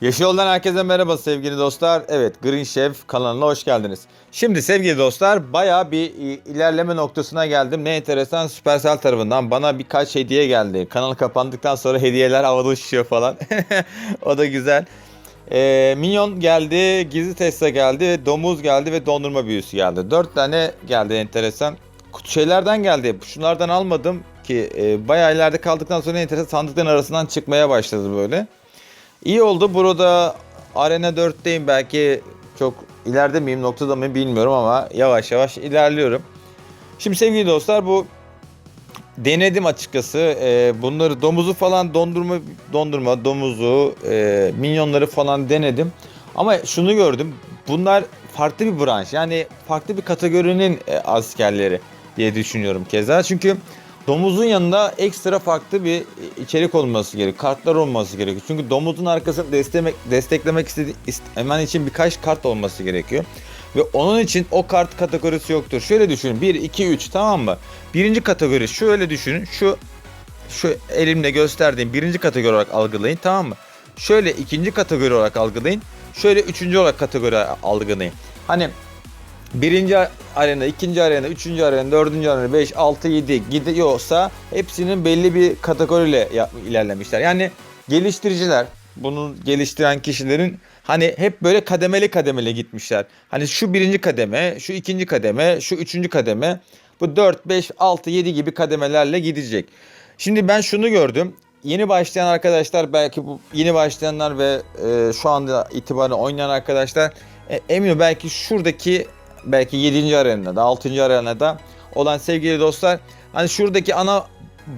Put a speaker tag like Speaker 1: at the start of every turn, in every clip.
Speaker 1: Yeşil Yoldan herkese merhaba sevgili dostlar. Evet Green Chef kanalına hoş geldiniz. Şimdi sevgili dostlar baya bir ilerleme noktasına geldim. Ne enteresan Supercell tarafından bana birkaç hediye geldi. Kanal kapandıktan sonra hediyeler havada uçuşuyor falan. o da güzel. Ee, Minyon geldi, Gizli Tesla geldi, Domuz geldi ve Dondurma Büyüsü geldi. Dört tane geldi enteresan. Şeylerden geldi. Şunlardan almadım ki e, bayağı ileride kaldıktan sonra enteresan sandıkların arasından çıkmaya başladı böyle. İyi oldu. Burada Arena 4'teyim. Belki çok ileride miyim, noktada mı bilmiyorum ama yavaş yavaş ilerliyorum. Şimdi sevgili dostlar bu denedim açıkçası. Ee, bunları domuzu falan dondurma dondurma domuzu, e, minyonları falan denedim. Ama şunu gördüm. Bunlar farklı bir branş. Yani farklı bir kategorinin e, askerleri diye düşünüyorum keza. Çünkü domuzun yanında ekstra farklı bir içerik olması gerekiyor. Kartlar olması gerekiyor. Çünkü domuzun arkasını desteklemek, desteklemek istedi, istemen için birkaç kart olması gerekiyor. Ve onun için o kart kategorisi yoktur. Şöyle düşünün. 1, 2, 3 tamam mı? Birinci kategori şöyle düşünün. Şu şu elimle gösterdiğim birinci kategori olarak algılayın tamam mı? Şöyle ikinci kategori olarak algılayın. Şöyle üçüncü olarak kategori algılayın. Hani birinci arena, ikinci arena, üçüncü arena, dördüncü arena, 5, 6, 7 gidiyorsa hepsinin belli bir kategoriyle ilerlemişler. Yani geliştiriciler, bunu geliştiren kişilerin hani hep böyle kademeli kademeli gitmişler. Hani şu birinci kademe, şu ikinci kademe, şu üçüncü kademe. Bu 4, 5, 6, 7 gibi kademelerle gidecek. Şimdi ben şunu gördüm. Yeni başlayan arkadaşlar belki bu yeni başlayanlar ve e, şu anda itibaren oynayan arkadaşlar e, eminim belki şuradaki belki 7. arenada 6. arenada olan sevgili dostlar hani şuradaki ana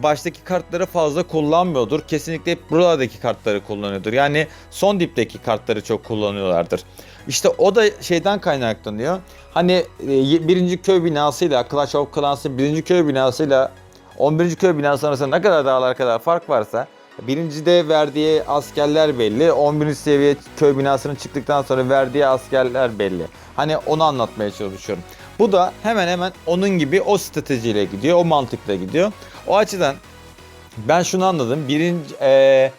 Speaker 1: baştaki kartları fazla kullanmıyordur. Kesinlikle hep buradaki kartları kullanıyordur. Yani son dipteki kartları çok kullanıyorlardır. İşte o da şeyden kaynaklanıyor. Hani e, birinci köy binasıyla Clash of Clans'ın birinci köy binasıyla 11. köy binası arasında ne kadar dağlar kadar fark varsa birincide verdiği askerler belli. 11. seviye köy binasının çıktıktan sonra verdiği askerler belli. Hani onu anlatmaya çalışıyorum. Bu da hemen hemen onun gibi o stratejiyle gidiyor, o mantıkla gidiyor. O açıdan ben şunu anladım. Birinci eee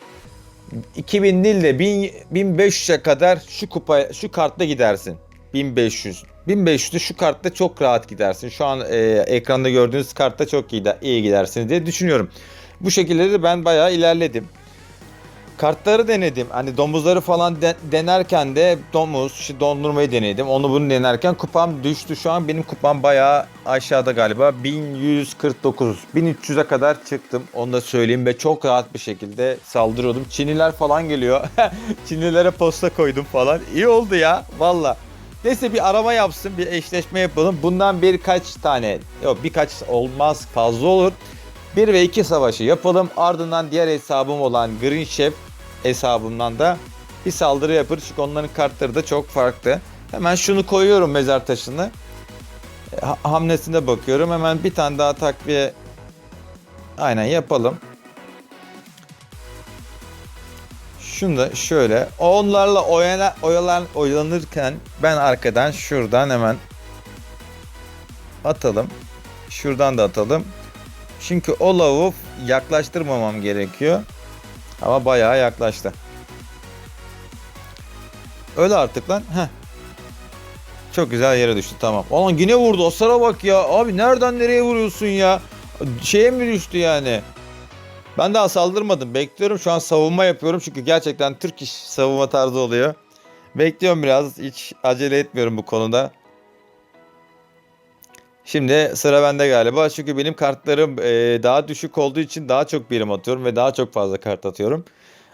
Speaker 1: 2000 değil de 1000 1500'e kadar şu kupa şu kartla gidersin. 1500. 1500'de şu kartta çok rahat gidersin. Şu an e, ekranda gördüğünüz kartta çok iyi, iyi gidersiniz diye düşünüyorum. Bu şekilde de ben bayağı ilerledim. Kartları denedim. Hani domuzları falan de- denerken de domuz, işte dondurmayı denedim. Onu bunu denerken kupam düştü. Şu an benim kupam bayağı aşağıda galiba. 1149. 1300'e kadar çıktım. Onu da söyleyeyim ve çok rahat bir şekilde saldırıyordum. Çinliler falan geliyor. Çinlilere posta koydum falan. İyi oldu ya. Valla. Neyse bir arama yapsın, bir eşleşme yapalım. Bundan birkaç tane, yok birkaç olmaz fazla olur. 1 ve 2 savaşı yapalım. Ardından diğer hesabım olan Green Chef hesabımdan da bir saldırı yaparız. Çünkü onların kartları da çok farklı. Hemen şunu koyuyorum mezar taşını. E, ha- hamlesine bakıyorum. Hemen bir tane daha takviye aynen yapalım. Şunu da şöyle. Onlarla oyala, oyalan, oyalanırken ben arkadan şuradan hemen atalım. Şuradan da atalım. Çünkü o lavuğu yaklaştırmamam gerekiyor. Ama bayağı yaklaştı. Öyle artık lan. Heh. Çok güzel yere düştü tamam. Ulan yine vurdu. O sıra bak ya. Abi nereden nereye vuruyorsun ya? Şeye mi düştü yani? Ben daha saldırmadım. Bekliyorum. Şu an savunma yapıyorum. Çünkü gerçekten Türk iş savunma tarzı oluyor. Bekliyorum biraz. Hiç acele etmiyorum bu konuda. Şimdi sıra bende galiba. Çünkü benim kartlarım e, daha düşük olduğu için daha çok birim atıyorum ve daha çok fazla kart atıyorum.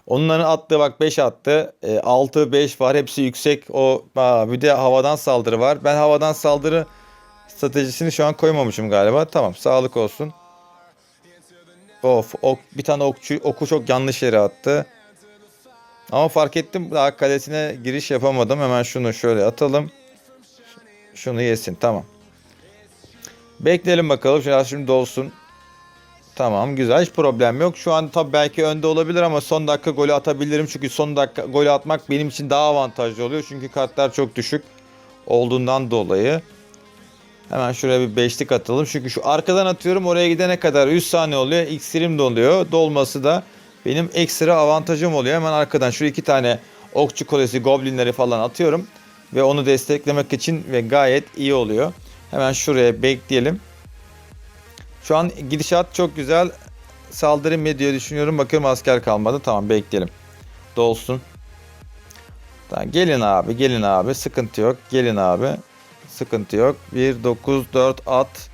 Speaker 1: Onların attığı bak 5 attı. E, 6 5 var. Hepsi yüksek. O aa, bir de havadan saldırı var. Ben havadan saldırı stratejisini şu an koymamışım galiba. Tamam, sağlık olsun. Of, ok, bir tane okçu oku çok yanlış yere attı. Ama fark ettim daha kalesine giriş yapamadım. Hemen şunu şöyle atalım. Şunu yesin. Tamam. Bekleyelim bakalım. Şimdi şimdi dolsun. Tamam güzel hiç problem yok. Şu an tabii belki önde olabilir ama son dakika golü atabilirim. Çünkü son dakika golü atmak benim için daha avantajlı oluyor. Çünkü kartlar çok düşük olduğundan dolayı. Hemen şuraya bir beşlik atalım. Çünkü şu arkadan atıyorum oraya gidene kadar 100 saniye oluyor. İksirim doluyor. Dolması da benim ekstra avantajım oluyor. Hemen arkadan şu iki tane okçu kulesi, goblinleri falan atıyorum. Ve onu desteklemek için ve gayet iyi oluyor. Hemen şuraya bekleyelim. Şu an gidişat çok güzel. Saldırı mı diye düşünüyorum. Bakıyorum asker kalmadı. Tamam bekleyelim. Dolsun. Tamam, gelin abi gelin abi. Sıkıntı yok. Gelin abi. Sıkıntı yok. 1, 9, 4 at.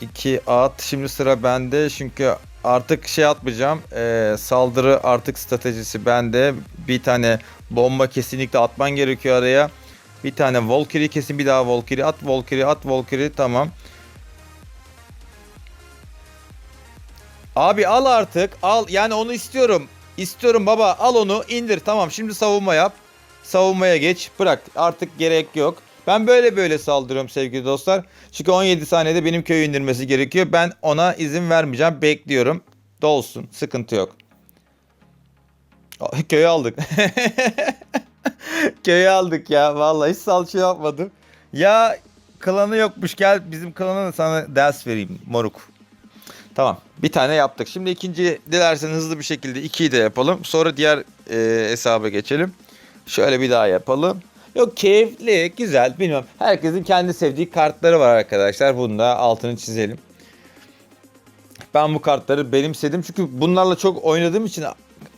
Speaker 1: 2 at. Şimdi sıra bende. Çünkü artık şey atmayacağım. Ee, saldırı artık stratejisi bende. Bir tane bomba kesinlikle atman gerekiyor araya. Bir tane Valkyrie kesin bir daha Valkyrie at Valkyrie at Valkyrie tamam. Abi al artık al yani onu istiyorum. İstiyorum baba al onu indir tamam şimdi savunma yap. Savunmaya geç bırak artık gerek yok. Ben böyle böyle saldırıyorum sevgili dostlar. Çünkü 17 saniyede benim köyü indirmesi gerekiyor. Ben ona izin vermeyeceğim bekliyorum. Dolsun sıkıntı yok. Köyü aldık. Köyü aldık ya. Vallahi hiç salça yapmadım. Ya klanı yokmuş. Gel bizim klana da sana ders vereyim moruk. Tamam. Bir tane yaptık. Şimdi ikinci dilersen hızlı bir şekilde ikiyi de yapalım. Sonra diğer e, hesaba geçelim. Şöyle bir daha yapalım. Yok keyifli, güzel. Bilmiyorum. Herkesin kendi sevdiği kartları var arkadaşlar. Bunu da altını çizelim. Ben bu kartları benimsedim. Çünkü bunlarla çok oynadığım için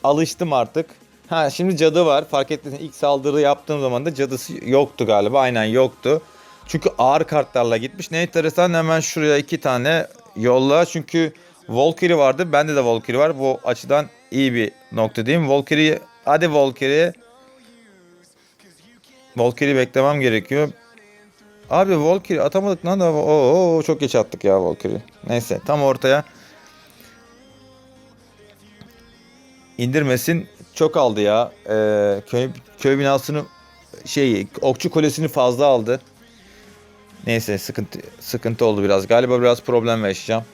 Speaker 1: alıştım artık. Ha şimdi cadı var. Fark ettiysen ilk saldırı yaptığım zaman da cadısı yoktu galiba. Aynen yoktu. Çünkü ağır kartlarla gitmiş. Ne enteresan hemen şuraya iki tane yolla. Çünkü Valkyrie vardı. Bende de Valkyrie var. Bu açıdan iyi bir nokta diyeyim. Valkyrie hadi Valkyrie. Valkyrie beklemem gerekiyor. Abi Valkyrie atamadık lan da. Oo, çok geç attık ya Valkyrie. Neyse tam ortaya. indirmesin çok aldı ya. Ee, köy, köy binasını şey okçu kulesini fazla aldı. Neyse sıkıntı sıkıntı oldu biraz. Galiba biraz problem yaşayacağım.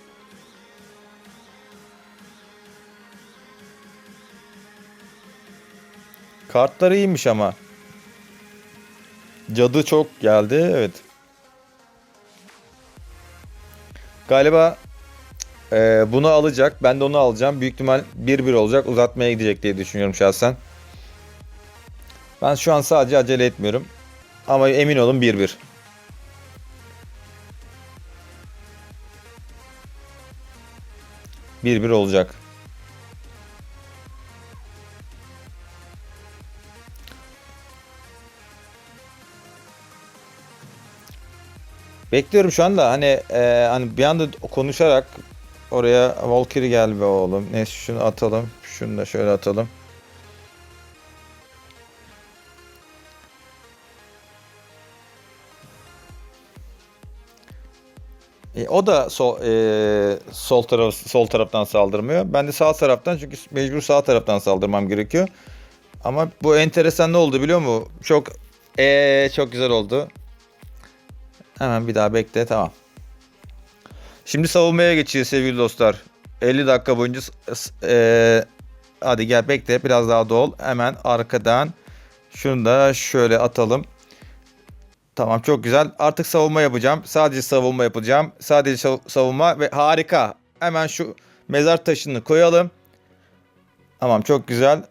Speaker 1: Kartlar iyiymiş ama. Cadı çok geldi. Evet. Galiba ee, bunu alacak. Ben de onu alacağım. Büyük ihtimal 1-1 olacak. Uzatmaya gidecek diye düşünüyorum şahsen. Ben şu an sadece acele etmiyorum. Ama emin olun 1-1. Bir bir olacak. Bekliyorum şu anda hani e, hani bir anda konuşarak Oraya Valkyrie gel be oğlum. Neyse şunu atalım. Şunu da şöyle atalım. E, o da sol, e, sol taraf sol taraftan saldırmıyor. Ben de sağ taraftan çünkü mecbur sağ taraftan saldırmam gerekiyor. Ama bu enteresan ne oldu biliyor musun? Çok ee, çok güzel oldu. Hemen bir daha bekle tamam. Şimdi savunmaya geçeceğiz sevgili dostlar. 50 dakika boyunca e, hadi gel bekle biraz daha dol. Hemen arkadan şunu da şöyle atalım. Tamam çok güzel. Artık savunma yapacağım. Sadece savunma yapacağım. Sadece savunma ve harika. Hemen şu mezar taşını koyalım. Tamam çok güzel.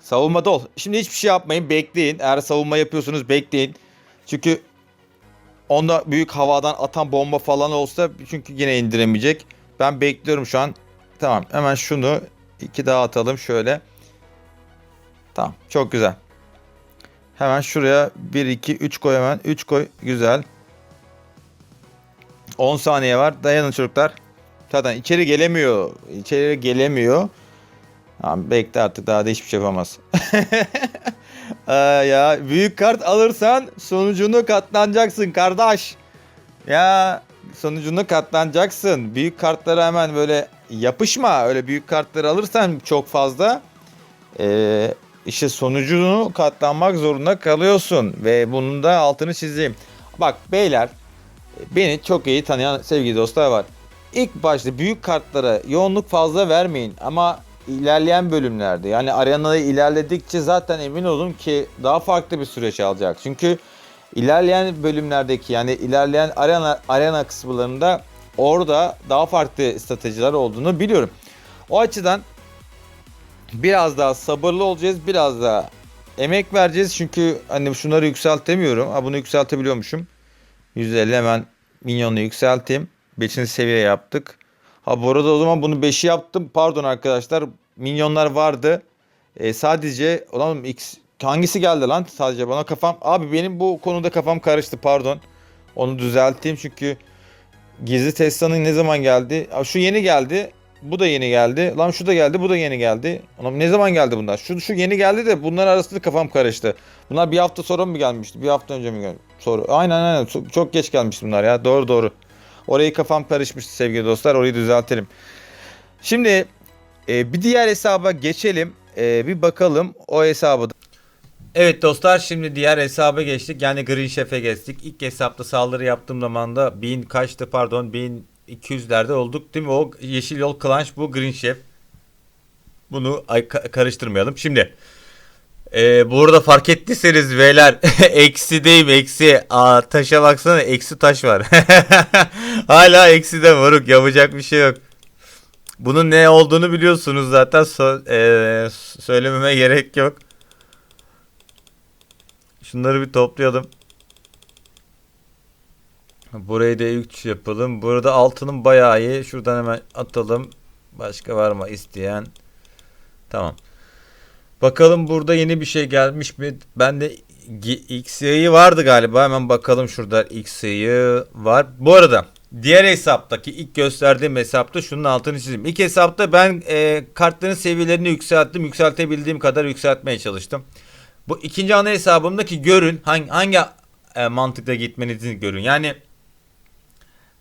Speaker 1: Savunma dol. Şimdi hiçbir şey yapmayın. Bekleyin. Eğer savunma yapıyorsunuz bekleyin. Çünkü Onda büyük havadan atan bomba falan olsa çünkü yine indiremeyecek. Ben bekliyorum şu an. Tamam hemen şunu iki daha atalım şöyle. Tamam çok güzel. Hemen şuraya 1 2 3 koy hemen. 3 koy. Güzel. 10 saniye var. Dayanın çocuklar. Zaten içeri gelemiyor. İçeri gelemiyor. Tamam bekle artık daha da hiçbir şey yapamaz. Ee, ya büyük kart alırsan sonucunu katlanacaksın kardeş. Ya sonucunu katlanacaksın. Büyük kartlara hemen böyle yapışma. Öyle büyük kartları alırsan çok fazla ee, işte sonucunu katlanmak zorunda kalıyorsun. Ve bunun da altını çizeyim. Bak beyler beni çok iyi tanıyan sevgili dostlar var. İlk başta büyük kartlara yoğunluk fazla vermeyin ama ilerleyen bölümlerde yani arenada ilerledikçe zaten emin olun ki daha farklı bir süreç alacak. Çünkü ilerleyen bölümlerdeki yani ilerleyen arena arena kısımlarında orada daha farklı stratejiler olduğunu biliyorum. O açıdan biraz daha sabırlı olacağız. Biraz daha emek vereceğiz. Çünkü hani şunları yükseltemiyorum. Ha bunu yükseltebiliyormuşum. 150 hemen minyonu yükselteyim. 5. seviye yaptık. Ha bu arada o zaman bunu 5'i yaptım. Pardon arkadaşlar. Minyonlar vardı. E, sadece olan X hangisi geldi lan sadece bana kafam. Abi benim bu konuda kafam karıştı pardon. Onu düzelteyim çünkü gizli Tesla'nın ne zaman geldi? Aa, Şu yeni geldi. Bu da yeni geldi. Lan şu da geldi, bu da yeni geldi. Anam ne zaman geldi bunlar? Şu şu yeni geldi de bunlar arasında kafam karıştı. Bunlar bir hafta sonra mı gelmişti? Bir hafta önce mi geldi? Sonra. Aynen aynen. Çok, geç gelmişti bunlar ya. Doğru doğru. Orayı kafam karışmıştı sevgili dostlar. Orayı düzeltelim. Şimdi e, bir diğer hesaba geçelim. E, bir bakalım o hesabı. Evet dostlar şimdi diğer hesaba geçtik. Yani Green Chef'e geçtik. İlk hesapta saldırı yaptığım zaman da 1000 kaçtı pardon 1200'lerde olduk değil mi? O Yeşil Yol Klanç bu Green Chef. Bunu ay- ka- karıştırmayalım. Şimdi ee, burada fark ettiyseniz beyler eksideyim eksi. Aa taşa baksana eksi taş var. Hala eksi de moruk yapacak bir şey yok. Bunun ne olduğunu biliyorsunuz zaten so- ee, söylememe gerek yok. Şunları bir toplayalım. Burayı da 3 yapalım. Burada altının bayağı iyi. Şuradan hemen atalım. Başka var mı isteyen? Tamam. Bakalım burada yeni bir şey gelmiş mi? Ben de XY'yi vardı galiba. Hemen bakalım şurada XY'yi var. Bu arada diğer hesaptaki ilk gösterdiğim hesapta şunun altını çizeyim. İlk hesapta ben e, kartların seviyelerini yükselttim. Yükseltebildiğim kadar yükseltmeye çalıştım. Bu ikinci ana hesabımdaki görün hangi, hangi e, mantıkla gitmenizi görün. Yani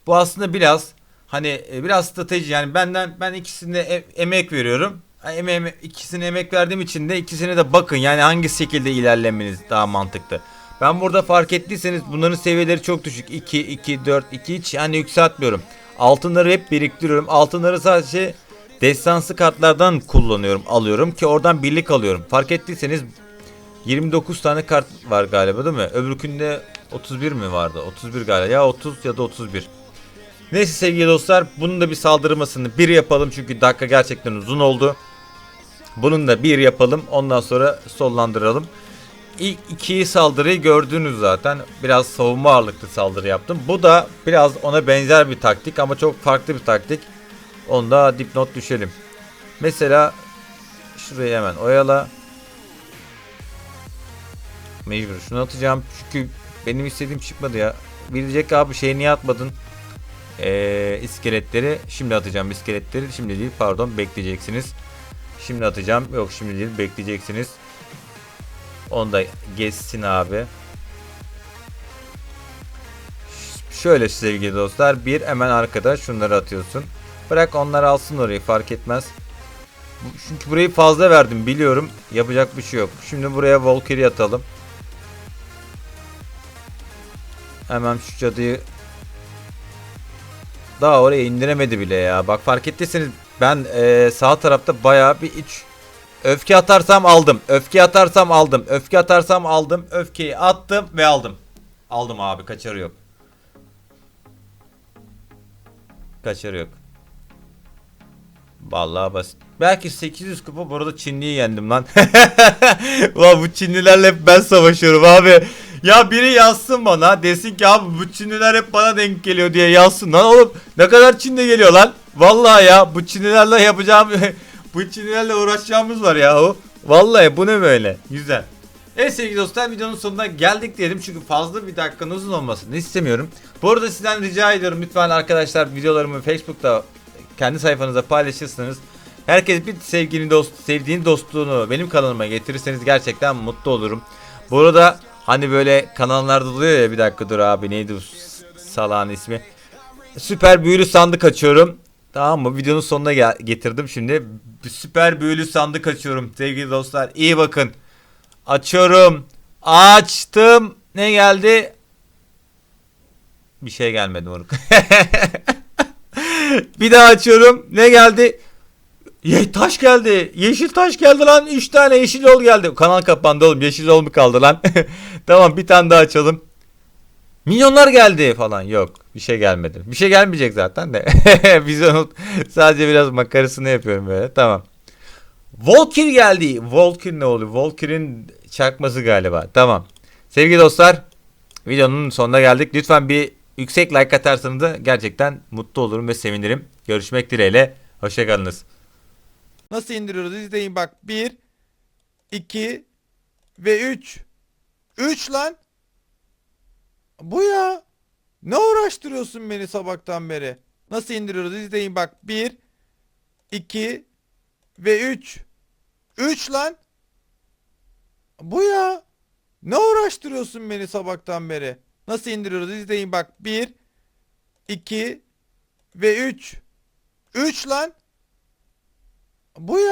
Speaker 1: bu aslında biraz hani e, biraz strateji yani benden ben ikisine e- emek veriyorum. Eme, eme- ikisine emek verdiğim için de ikisine de bakın yani hangi şekilde ilerlemeniz daha mantıklı. Ben burada fark ettiyseniz bunların seviyeleri çok düşük. 2, 2, 4, 2 hiç yani yükseltmiyorum. Altınları hep biriktiriyorum. Altınları sadece destansı kartlardan kullanıyorum, alıyorum ki oradan birlik alıyorum. Fark ettiyseniz 29 tane kart var galiba değil mi? Öbürkünde 31 mi vardı? 31 galiba. Ya 30 ya da 31. Neyse sevgili dostlar bunun da bir saldırmasını bir yapalım çünkü dakika gerçekten uzun oldu. Bunun da bir yapalım ondan sonra sollandıralım. İlk iki saldırıyı gördünüz zaten. Biraz savunma ağırlıklı saldırı yaptım. Bu da biraz ona benzer bir taktik ama çok farklı bir taktik. Onda dipnot düşelim. Mesela şurayı hemen oyala. Mecbur şunu atacağım çünkü benim istediğim çıkmadı ya. Bilecek abi şey niye atmadın? Ee, iskeletleri şimdi atacağım iskeletleri şimdi değil pardon bekleyeceksiniz. Şimdi atacağım yok şimdi değil bekleyeceksiniz. Onu da geçsin abi. Şöyle sevgili dostlar bir hemen arkada şunları atıyorsun. Bırak onlar alsın orayı fark etmez. Çünkü burayı fazla verdim biliyorum. Yapacak bir şey yok. Şimdi buraya Valkyrie atalım. Hemen şu cadıyı daha oraya indiremedi bile ya. Bak fark ettiyseniz ben eee, sağ tarafta bayağı bir iç öfke atarsam aldım. Öfke atarsam aldım. Öfke atarsam aldım. Öfkeyi attım ve aldım. Aldım abi kaçarı yok. Kaçarı yok. Vallahi basit. Belki 800 kupa bu arada Çinli'yi yendim lan. Ulan bu Çinlilerle hep ben savaşıyorum abi. Ya biri yazsın bana desin ki abi bu Çinliler hep bana denk geliyor diye yazsın lan oğlum. Ne kadar Çinli geliyor lan. Vallahi ya bu Çinlilerle yapacağım bu Çinlilerle uğraşacağımız var ya o. Vallahi bu ne böyle. Güzel. Evet sevgili dostlar videonun sonuna geldik diyelim çünkü fazla bir dakikanın uzun olmasını istemiyorum. Bu arada sizden rica ediyorum lütfen arkadaşlar videolarımı Facebook'ta kendi sayfanıza paylaşırsanız herkes bir sevgini dost sevdiğini dostluğunu benim kanalıma getirirseniz gerçekten mutlu olurum. Bu arada hani böyle kanallarda oluyor ya bir dakika dur abi neydi salağın ismi. Süper büyülü sandık açıyorum. Tamam mı? Videonun sonuna gel- getirdim şimdi. Süper büyülü sandık açıyorum sevgili dostlar. İyi bakın. Açıyorum. Açtım. Ne geldi? Bir şey gelmedi moruk. bir daha açıyorum. Ne geldi? Ye taş geldi. Yeşil taş geldi lan. 3 tane yeşil yol geldi. Kanal kapandı oğlum. Yeşil yol mu kaldı lan? tamam bir tane daha açalım. Milyonlar geldi falan. Yok. Bir şey gelmedi. Bir şey gelmeyecek zaten de. Biz onu sadece biraz makarasını yapıyorum böyle. Tamam. Volkir geldi. Volkir ne oluyor? Volkir'in çakması galiba. Tamam. Sevgili dostlar videonun sonuna geldik. Lütfen bir yüksek like atarsanız da gerçekten mutlu olurum ve sevinirim. Görüşmek dileğiyle. Hoşçakalınız. Nasıl indiriyoruz? İzleyin bak. 1, 2 ve 3. 3 lan. Bu ya. Ne uğraştırıyorsun beni sabahtan beri? Nasıl indiriyoruz? İzleyin bak. 1, 2 ve 3. 3 lan. Bu ya. Ne uğraştırıyorsun beni sabahtan beri? Nasıl indiriyoruz? İzleyin bak. 1, 2 ve 3. 3 lan. Bu ya.